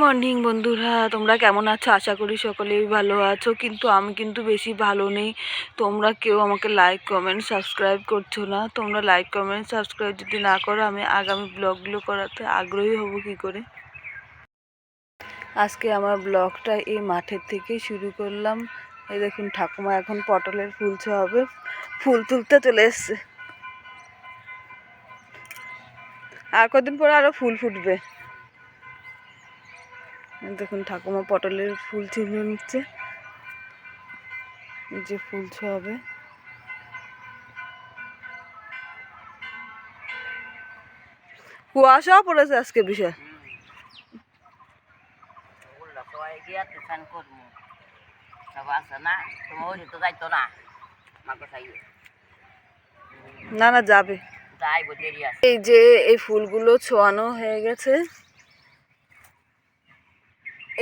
Morning বন্ধুরা। তোমরা কেমন আছো? আশা করি সকলেই ভালো আছো। কিন্তু আমি কিন্তু বেশি ভালো নেই। তোমরা কেউ আমাকে লাইক কমেন্ট সাবস্ক্রাইব করছ না। তোমরা লাইক কমেন্ট সাবস্ক্রাইব যদি না করো, আমি আগামী ব্লগগুলো করাতে আগ্রহী হব কি করে? আজকে আমার ব্লগটা এই মাঠের থেকেই শুরু করলাম। এই দেখুন, ঠাকুমা এখন পটলের ফুল হবে ফুল তুলতে চলে এসছে। আর কদিন পরে আরও ফুল ফুটবে। দেখুন ঠাকুমা পটলের ফুল ছিঁড়ে নিচ্ছে। যে ফুল হবে কুয়াশাও পড়েছে আজকে বিশাল। না তো না যাবে। এই যে এই ফুলগুলো ছোয়ানো হয়ে গেছে।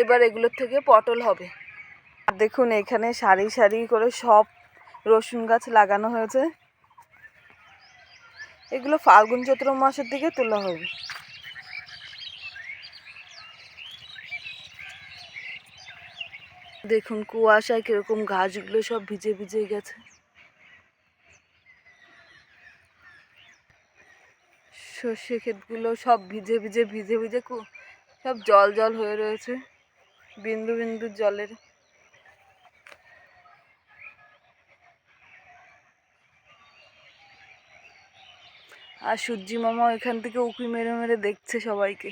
এবার এগুলোর থেকে পটল হবে। দেখুন, এখানে সারি সারি করে সব রসুন গাছ লাগানো হয়েছে। এগুলো ফাল্গুন চৈত্র মাসের দিকে তোলা হবে। দেখুন, কুয়াশায় কীরকম গাছগুলো সব ভিজে ভিজে গেছে। সর্ষে ক্ষেতগুলো সব ভিজে ভিজে ভিজে ভিজে সব জল জল হয়ে রয়েছে। বিন্দু বিন্দু জলের আর সূর্যি মামা এখান থেকে উঁকি মেরে মেরে দেখছে সবাইকে।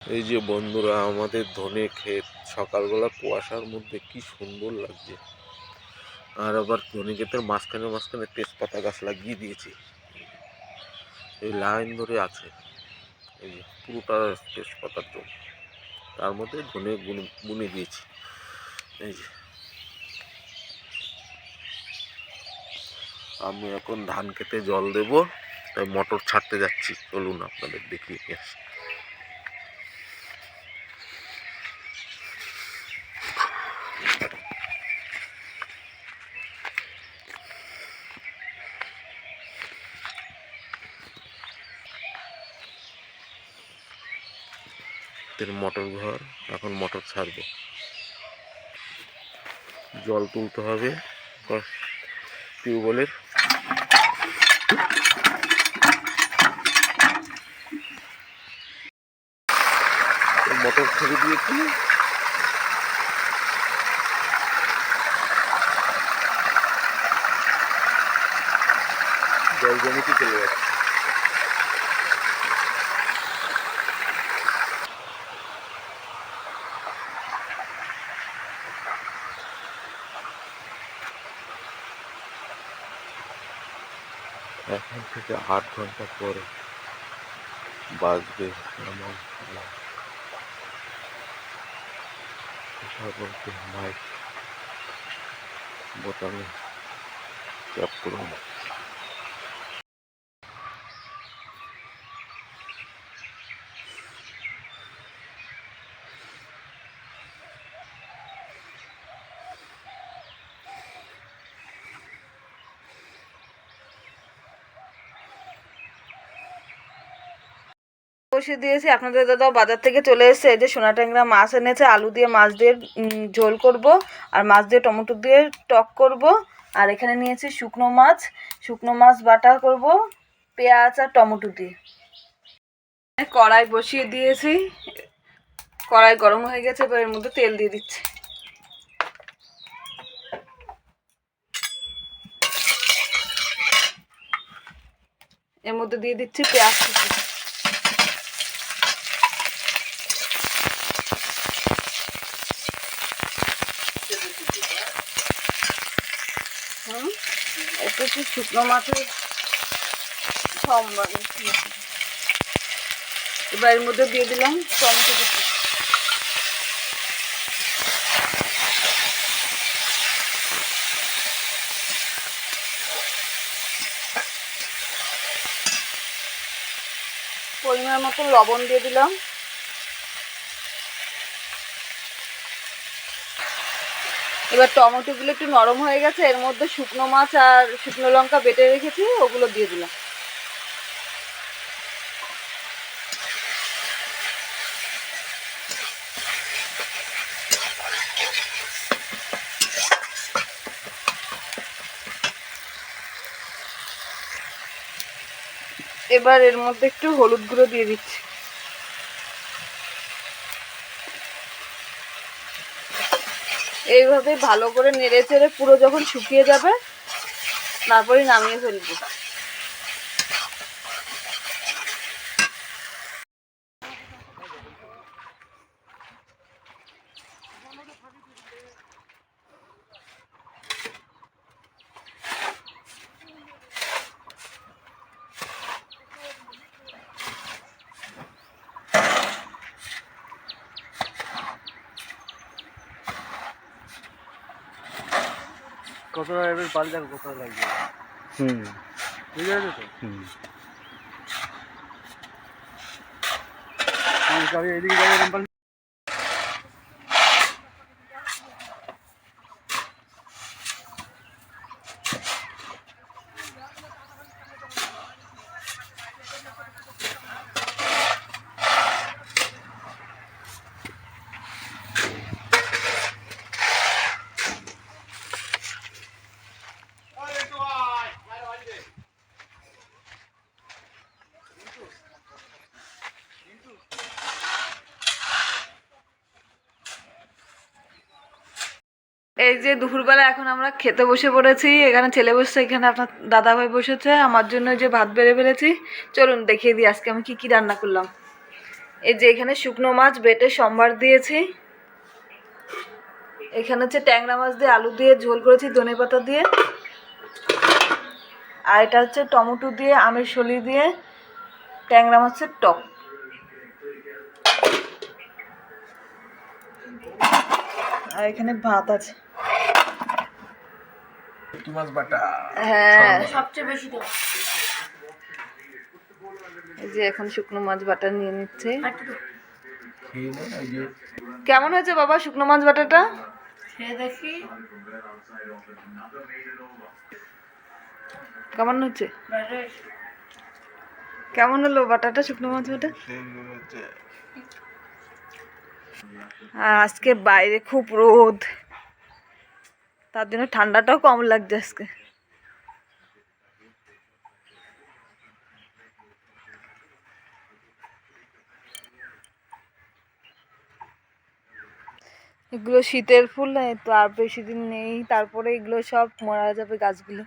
এই যে বন্ধুরা, আমাদের ধনে ক্ষেত, সকালবেলা কুয়াশার মধ্যে কি সুন্দর লাগছে। আর আবার ধনে ক্ষেতের মাঝখানে মাঝখানে তেজপাতা গাছ লাগিয়ে দিয়েছি। এই লাইন ধরে আছে। এই যে পুরোটা তেজপাতার জন্য তার মধ্যে ধনে বুনে বুনে দিয়েছি। এই যে। আমি এখন ধান খেতে জল দেব, তাই মটর ছাড়তে যাচ্ছি। চলুন আপনাদের দেখিয়ে আসি। এর মোটর ঘর, এখন মোটর ছাড়বো। জল তুলতে হবে টিউবওয়েলের। মোটর ছেড়ে দিয়েছি। জল জমিতে চলে যাচ্ছে। থেকে আট ঘন্টা পরে বাজবে আমার কথা বলতে মাইক বোতামে চাপ করুন বসে দিয়েছি। আপনাদের দাদা বাজার থেকে চলে এসেছে। এই যে সোনা ট্যাংরা মাছ এনেছে, আলু দিয়ে মাছ দিয়ে ঝোল করব আর মাছ দিয়ে টমেটো দিয়ে টক করব। আর এখানে নিয়েছি শুকনো মাছ। শুকনো মাছ বাটা করব, পেঁয়াজ আর টমেটো দিয়ে। কড়াই বসিয়ে দিয়েছি। কড়াই গরম হয়ে গেছে, এবার এর মধ্যে তেল দিয়ে দিচ্ছি। এর মধ্যে দিয়ে দিচ্ছি পেঁয়াজ কুচি হুম একটু একটু শুকনো মাছের সম্বার এবার এর মধ্যে দিয়ে দিলাম টমেটো কুচি। পরিমাণ মতো লবণ দিয়ে দিলাম। এবার টমেটোগুলো একটু নরম হয়ে গেছে, এর মধ্যে শুকনো মাছ আর শুকনো লঙ্কা বেটে রেখেছি, ওগুলো দিয়ে দিলাম। এবার এর মধ্যে একটু হলুদ গুঁড়ো দিয়ে দিচ্ছি। এইভাবে ভালো করে নেড়ে চেড়ে পুরো যখন শুকিয়ে যাবে তারপরে নামিয়ে ফেলব। কতটা এবার পাল দেখো কতটা লাগবে? হুম। ঠিক আছে তো? হুম। আমি এদিকে যাব এই যে দুপুরবেলা এখন আমরা খেতে বসে পড়েছি, এখানে ছেলে বসছে, এখানে আপনার দাদা ভাই বসেছে, আমার জন্য যে ভাত বেড়ে ফেলেছি। চলুন দেখিয়ে দিই আজকে আমি কি কি রান্না করলাম। এই যে এখানে শুকনো মাছ, বেটে সম্বার দিয়েছি। এখানে হচ্ছে ট্যাংরা মাছ দিয়ে আলু দিয়ে ঝোল করেছি, ধনে পাতা দিয়ে। আর এটা হচ্ছে টমেটো দিয়ে, আমের শলি দিয়ে, ট্যাংরা মাছের টক। আর এখানে ভাত আছে। কি মাছ বাটা। হ্যাঁ। সবচেয়ে বেশি তো। এই যে এখন শুকনো মাছ বাটা নিয়ে নিচ্ছে। কেমন হয়েছে বাবা শুকনো মাছ বাটাটা? দেখি। কেমন হচ্ছে? কেমন হলো বাটাটা শুকনো মাছ বাটা? আজকে বাইরে খুব রোদ। তার জন্য ঠান্ডাটাও কম লাগছে আজকে। এগুলো শীতের ফুল তো আর বেশি দিন নেই। তারপরে এগুলো সব মরা যাবে গাছগুলো।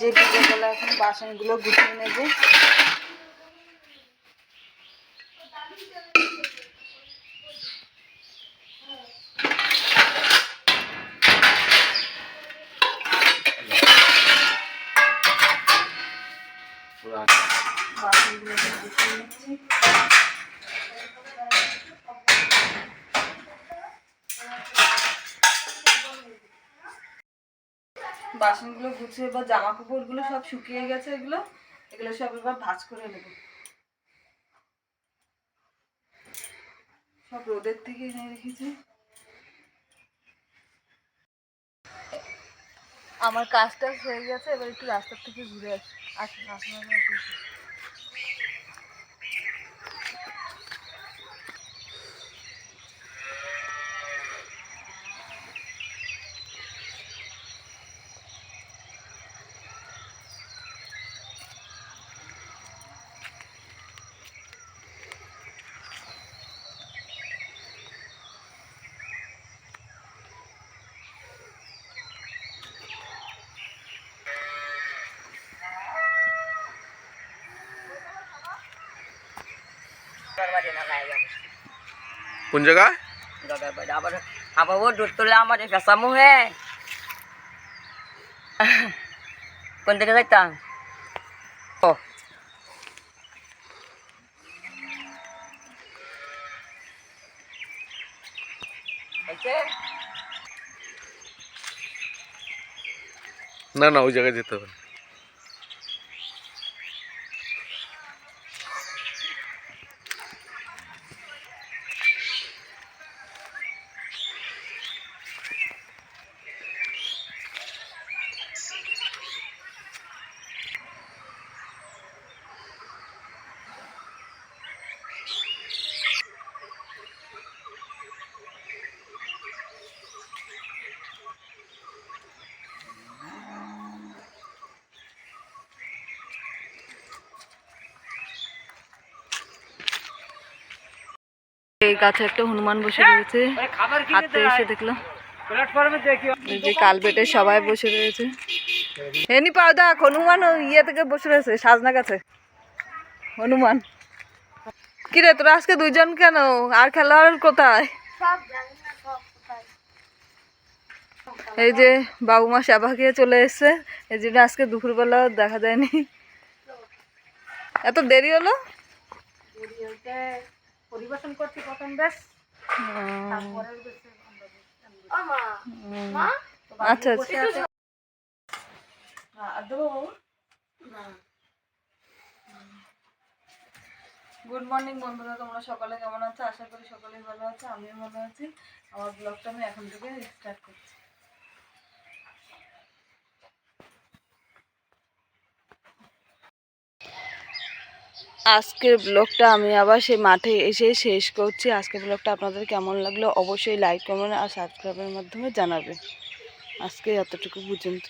যে বিকেলবেলা এখন বাসনগুলো গুছিয়ে নেবে। বাসনগুলো গুছিয়ে বা জামা কাপড়গুলো সব শুকিয়ে গেছে এগুলো এগুলো সব এবার ভাঁজ করে নেব। সব রোদের থেকে এনে রেখেছি। আমার কাজ টাজ হয়ে গেছে এবার একটু রাস্তার থেকে ঘুরে আসি। আসুন আসুন। আমি আসি। বাড়ি না লাই যাব কোন জায়গায় দাদার বাড়ি আবার আবার ও দুধ তুলে আমার ফেসামু হে এই গাছে একটা হনুমান বসে রয়েছে। হাঁটতে এসে দেখলাম যে কালবেটে সবাই বসে রয়েছে। এনি পাও দেখ, হনুমান ইয়ে থেকে বসে রয়েছে, সাজনা গাছে। হনুমান। কিরে তোরা আজকে দুইজন কেন? আর খেলোয়াড় কোথায়? এই যে বাবু মা সেবা খেয়ে চলে এসছে। এই জন্য আজকে দুপুরবেলা দেখা যায়নি। এত দেরি হলো? পরিবেশন করছি প্রথম বেশ। আচ্ছা আচ্ছা। গুড মর্নিং বন্ধুরা তোমরা সকালে কেমন আছো? আশা করি সকলেই ভালো আছো আমিও ভালো আছি। আমার ব্লগটা আমি এখন থেকে স্টার্ট করছি। আজকের ব্লগটা আমি আবার সেই মাঠে এসে শেষ করছি। আজকের ব্লগটা আপনাদের কেমন লাগল অবশ্যই লাইক কমেন্ট আর সাবস্ক্রাইবের মাধ্যমে জানাবে আজকে এতটুকু পর্যন্ত।